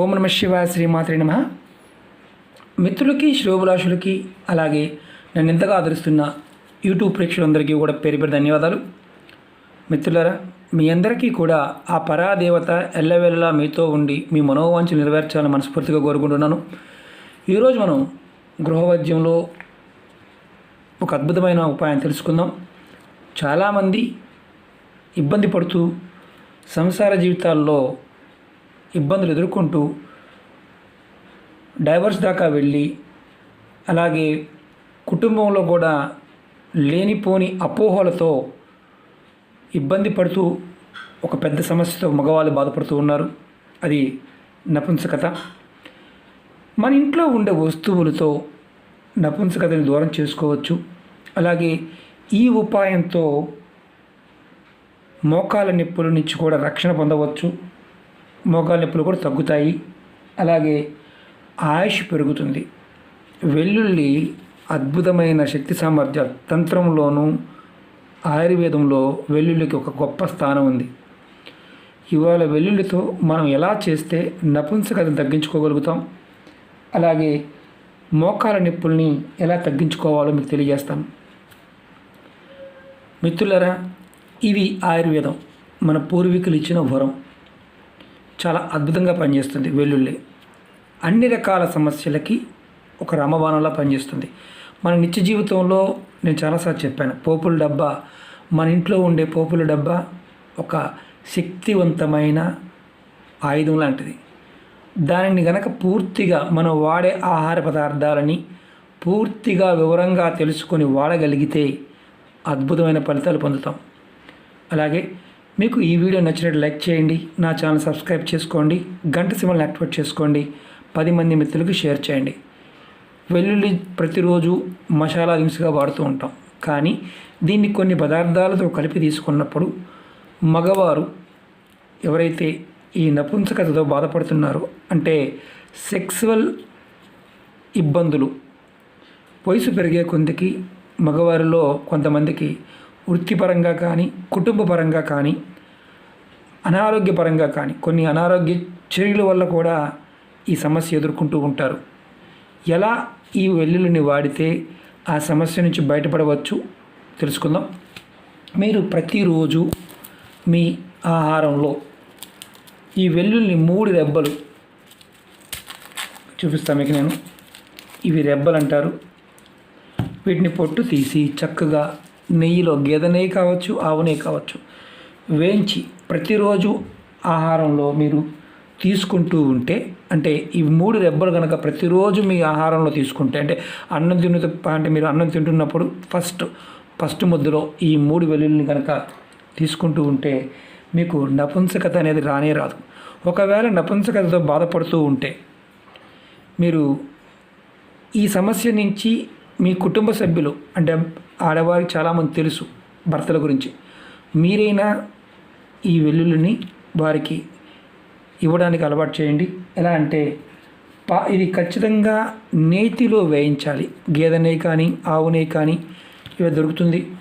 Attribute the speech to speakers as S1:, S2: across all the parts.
S1: ఓం నమ శివాయ శ్రీమాత్రి నమ. మిత్రులకి శ్రోభిలాషులకి అలాగే నన్ను ఎంతగా ఆదరిస్తున్న యూట్యూబ్ ప్రేక్షకులందరికీ కూడా పేరు పేరు ధన్యవాదాలు. మిత్రులారా మీ అందరికీ కూడా ఆ పరాదేవత ఎల్లవెల్లా మీతో ఉండి మీ మనోవాంఛ నెరవేర్చాలని మనస్ఫూర్తిగా కోరుకుంటున్నాను. ఈరోజు మనం గృహవైద్యంలో ఒక అద్భుతమైన ఉపాయం తెలుసుకుందాం. చాలామంది ఇబ్బంది పడుతూ సంసార జీవితాల్లో ఇబ్బందులు ఎదుర్కొంటూ డైవర్స్ దాకా వెళ్ళి అలాగే కుటుంబంలో కూడా లేనిపోని అపోహలతో ఇబ్బంది పడుతూ ఒక పెద్ద సమస్యతో మగవాళ్ళు బాధపడుతూ ఉన్నారు. అది నపుంసకత. మన ఇంట్లో ఉండే వస్తువులతో నపుంసకతని దూరం చేసుకోవచ్చు. అలాగే ఈ ఉపాయంతో మోకాల నొప్పుల నుంచి కూడా రక్షణ పొందవచ్చు. మోకాలు నొప్పులు కూడా తగ్గుతాయి. అలాగే ఆయుష్ పెరుగుతుంది. వెల్లుల్లి అద్భుతమైన శక్తి సామర్థ్యాలు తంత్రంలోనూ ఆయుర్వేదంలో వెల్లుల్లికి ఒక గొప్ప స్థానం ఉంది. ఇవాళ వెల్లుల్లితో మనం ఎలా చేస్తే నపుంసకతను తగ్గించుకోగలుగుతాం? అలాగే మోకాల నొప్పుల్ని ఎలా తగ్గించుకోవాలో మీకు తెలియజేస్తాం. మిత్రులరా ఇవి ఆయుర్వేదం. మన పూర్వీకులు ఇచ్చిన వరం. చాలా అద్భుతంగా పనిచేస్తుంది వెల్లుల్లి. అన్ని రకాల సమస్యలకి ఒక రమబాణంలా పనిచేస్తుంది. మన నిత్య జీవితంలో నేను చాలాసార్లు చెప్పాను పోపుల డబ్బా మన ఇంట్లో ఉండే పోపుల డబ్బా ఒక శక్తివంతమైన ఆయుధం లాంటిది. దానిని గనక పూర్తిగా మనం వాడే ఆహార పదార్థాలని పూర్తిగా వివరంగా తెలుసుకొని వాడగలిగితే అద్భుతమైన ఫలితాలు పొందుతాం. అలాగే మీకు ఈ వీడియో నచ్చినట్టు లైక్ చేయండి నా ఛానల్ సబ్స్క్రైబ్ చేసుకోండి గంట సిమ్మల్ని యాక్టివేట్ చేసుకోండి పది మంది మిత్రులకు షేర్ చేయండి. వెల్లుల్లి ప్రతిరోజు మసాలా దినుసుగా వాడుతూ ఉంటాం. కానీ దీన్ని కొన్ని పదార్థాలతో కలిపి తీసుకున్నప్పుడు మగవారు ఎవరైతే ఈ నపుంసకతతో బాధపడుతున్నారో అంటే సెక్సువల్ ఇబ్బందులు వయసు పెరిగే కొందికి మగవారిలో కొంతమందికి వృత్తిపరంగా కానీ కుటుంబపరంగా కానీ అనారోగ్యపరంగా కానీ కొన్ని అనారోగ్య చర్యల వల్ల కూడా ఈ సమస్య ఎదుర్కొంటూ ఉంటారు. ఎలా ఈ వెల్లుల్లిని వాడితే ఆ సమస్య నుంచి బయటపడవచ్చు తెలుసుకుందాం. మీరు ప్రతిరోజు మీ ఆహారంలో ఈ వెల్లుల్ని మూడు రెబ్బలు చూపిస్తాను మీకు నేను. ఇవి రెబ్బలు అంటారు వీటిని పొట్టు తీసి చక్కగా నెయ్యిలో గేదె నెయ్యి కావచ్చు ఆవు నెయ్యి కావచ్చు. వేయించి ప్రతిరోజు ఆహారంలో మీరు తీసుకుంటూ ఉంటే అంటే ఈ మూడు రెబ్బలు కనుక ప్రతిరోజు మీ ఆహారంలో తీసుకుంటే అంటే అన్నం తిన్న అంటే మీరు అన్నం తింటున్నప్పుడు ఫస్ట్ ఫస్ట్ ముద్దలో ఈ మూడు వెల్లుల్ని కనుక తీసుకుంటూ ఉంటే మీకు నపుంసకత అనేది రానే రాదు. ఒకవేళ నపుంసకతతో బాధపడుతూ ఉంటే మీరు ఈ సమస్య నుంచి మీ కుటుంబ సభ్యులు అంటే ఆడవారికి చాలామంది తెలుసు భర్తల గురించి. మీరైనా ఈ వెల్లుల్లిని వారికి ఇవ్వడానికి అలవాటు చేయండి. ఎలా అంటే పా ఇది ఖచ్చితంగా నేతిలో వేయించాలి. గేదె నెయ్యి కానీ ఆవు నెయ్యి కానీ ఇవి దొరుకుతుంది.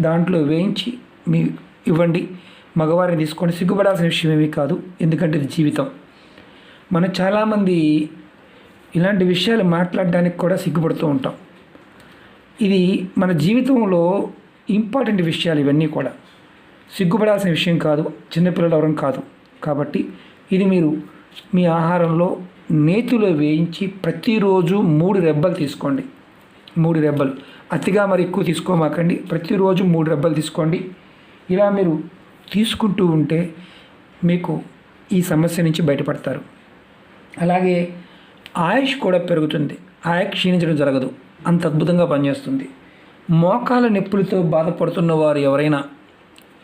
S1: దాంట్లో వేయించి మీ ఇవ్వండి. మగవారిని తీసుకొని సిగ్గుపడాల్సిన విషయం ఏమీ కాదు. ఎందుకంటే ఇది జీవితం. మనం చాలామంది ఇలాంటి విషయాలు మాట్లాడడానికి కూడా సిగ్గుపడుతూ ఉంటాం. ఇది మన జీవితంలో ఇంపార్టెంట్ విషయాలు ఇవన్నీ కూడా. సిగ్గుపడాల్సిన విషయం కాదు చిన్నపిల్లలు ఎవరం కాదు. కాబట్టి ఇది మీరు మీ ఆహారంలో నేతిలో వేయించి ప్రతిరోజు మూడు రెబ్బలు తీసుకోండి. మూడు రెబ్బలు. అతిగా మరి ఎక్కువ తీసుకోమాకండి. ప్రతిరోజు మూడు రెబ్బలు తీసుకోండి. ఇలా మీరు తీసుకుంటూ ఉంటే మీకు ఈ సమస్య నుంచి బయటపడతారు. అలాగే ఆయుష్ కూడా పెరుగుతుంది. ఆయుష్ క్షీణించడం జరగదు. అంత అద్భుతంగా పనిచేస్తుంది. మోకాల నొప్పులతో బాధపడుతున్న వారు ఎవరైనా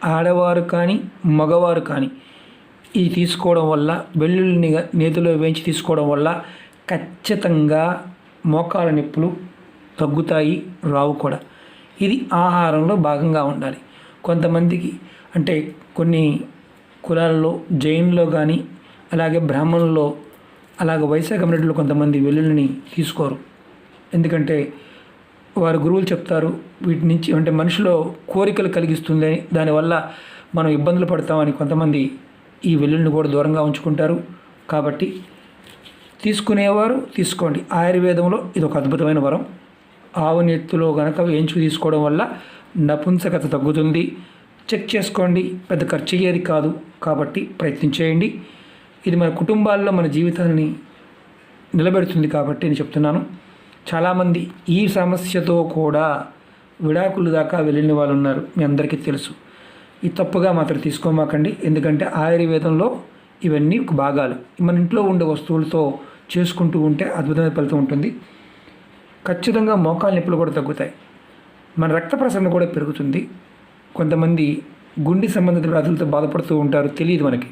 S1: ఆడవారు కానీ మగవారు కానీ ఇది తీసుకోవడం వల్ల వెల్లుల్లిని నేతిలో వేయించి తీసుకోవడం వల్ల ఖచ్చితంగా మోకాల నొప్పులు తగ్గుతాయి రావు కూడా. ఇది ఆహారంలో భాగంగా ఉండాలి. కొంతమందికి అంటే కొన్ని కులాలలో జైన్లో కానీ అలాగే బ్రాహ్మణుల్లో అలాగే వైశాఖ కమ్యూనిటీలో కొంతమంది వెల్లుల్లిని తీసుకోరు. ఎందుకంటే వారు గురువులు చెప్తారు వీటి నుంచి అంటే మనిషిలో కోరికలు కలిగిస్తుంది దానివల్ల మనం ఇబ్బందులు పడతామని కొంతమంది ఈ వెల్లుల్ని కూడా దూరంగా ఉంచుకుంటారు. కాబట్టి తీసుకునేవారు తీసుకోండి. ఆయుర్వేదంలో ఇది ఒక అద్భుతమైన వరం. ఆవు నెత్తులో గనక వేయించు తీసుకోవడం వల్ల నపుంసకత తగ్గుతుంది. చెక్ చేసుకోండి. పెద్ద ఖర్చు అయ్యేది కాదు. కాబట్టి ప్రయత్నం చేయండి. ఇది మన కుటుంబాల్లో మన జీవితాన్ని నిలబెడుతుంది కాబట్టి నేను చెప్తున్నాను. చాలామంది ఈ సమస్యతో కూడా విడాకులు దాకా వెళ్ళిన వాళ్ళు ఉన్నారు. మీ అందరికీ తెలుసు. ఇది తప్పుగా మాత్రం తీసుకోమాకండి. ఎందుకంటే ఆయుర్వేదంలో ఇవన్నీ ఒక భాగాలు. మన ఇంట్లో ఉండే వస్తువులతో చేసుకుంటూ ఉంటే అద్భుతమైన ఫలితం ఉంటుంది. ఖచ్చితంగా మోకాలు నొప్పులు కూడా తగ్గుతాయి. మన రక్త ప్రసరణ కూడా పెరుగుతుంది. కొంతమంది గుండె సంబంధిత వ్యాధులతో బాధపడుతూ ఉంటారు. తెలియదు మనకి.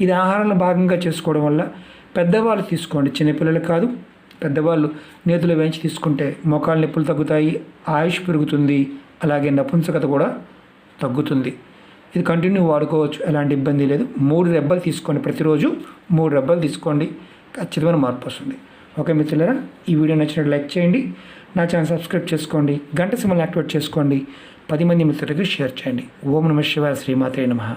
S1: ఇది ఆహారంలో భాగంగా చేసుకోవడం వల్ల పెద్దవాళ్ళు తీసుకోండి. చిన్నపిల్లలు కాదు. పెద్దవాళ్ళు నేతులు వేయించి తీసుకుంటే మోకాలు నొప్పులు తగ్గుతాయి ఆయుష్ పెరుగుతుంది అలాగే నపుంసకత కూడా తగ్గుతుంది. ఇది కంటిన్యూ వాడుకోవచ్చు ఎలాంటి ఇబ్బంది లేదు. మూడు రెబ్బలు తీసుకోండి ప్రతిరోజు మూడు రెబ్బలు తీసుకోండి. ఖచ్చితమైన మార్పు వస్తుంది. ఓకే మిత్రులారా ఈ వీడియో నచ్చినట్టు లైక్ చేయండి. నా ఛానల్ సబ్స్క్రైబ్ చేసుకోండి. గంట సింబల్ యాక్టివేట్ చేసుకోండి. పది మంది మిత్రులకి షేర్ చేయండి. ఓం నమ శివాయ శ్రీమాతే నమః.